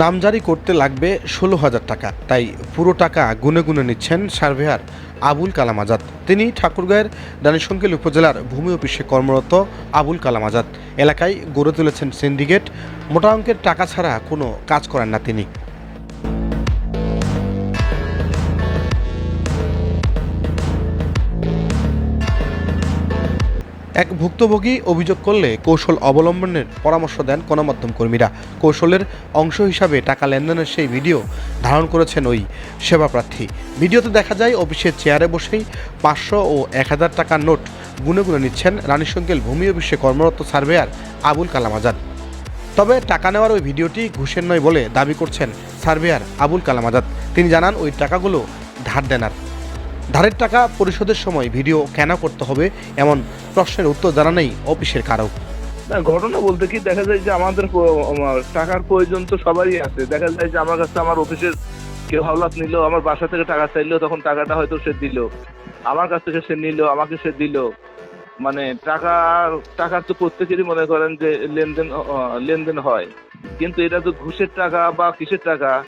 নামজারি করতে লাগবে ষোলো হাজার টাকা। তাই পুরো টাকা গুনে গুনে নিচ্ছেন সার্ভেয়ার আবুল কালাম আজাদ। তিনি ঠাকুরগাঁয়ের দানিশঙ্কেল উপজেলার ভূমি অফিসে কর্মরত আবুল কালাম আজাদ। এলাকায় গড়ে তুলেছেন সিন্ডিকেট। মোটা অঙ্কের টাকা ছাড়া কোনো কাজ করেন না তিনি। এক ভুক্তভোগী অভিযোগ করলে কৌশল অবলম্বনের পরামর্শ দেন গণমাধ্যম কর্মীরা। কৌশলের অংশ হিসাবে টাকা লেনদেনের সেই ভিডিও ধারণ করেছেন ওই সেবাপ্রার্থী। ভিডিওতে দেখা যায়, অফিসের চেয়ারে বসেই পাঁচশো ও এক হাজার টাকার নোট গুনে গুনে নিচ্ছেন রানীশঙ্কেল ভূমি অফিসে কর্মরত সার্ভেয়ার আবুল কালাম আজাদ। তবে টাকা নেওয়ার ওই ভিডিওটি ঘুষের নয় বলে দাবি করছেন সার্ভেয়ার আবুল কালাম আজাদ। তিনি জানান, ওই টাকাগুলো ধার দেনার ধারের টাকা পরিশোধের সময় ভিডিও কেন করতে হবে এমন প্রশ্নের উত্তর জানা নেই অফিসের কারও। ঘটনা বলতে কি দেখা যায় যে আমাদের টাকার প্রয়োজন তো সবারই আছে। দেখা যায় যে আমার কাছে আমার অফিসের কেউ হাওলাত নিল, আমার বাসা থেকে টাকা চাইলো, তখন টাকাটা হয়তো সে দিল। আমার কাছ থেকে সে নিল, আমাকে সে দিল। মানে টাকা টাকার তো প্রত্যেকেরই মনে করেন যে লেনদেন লেনদেন হয়। কিন্তু এটা তো ঘুষের টাকা বা কিসের টাকা?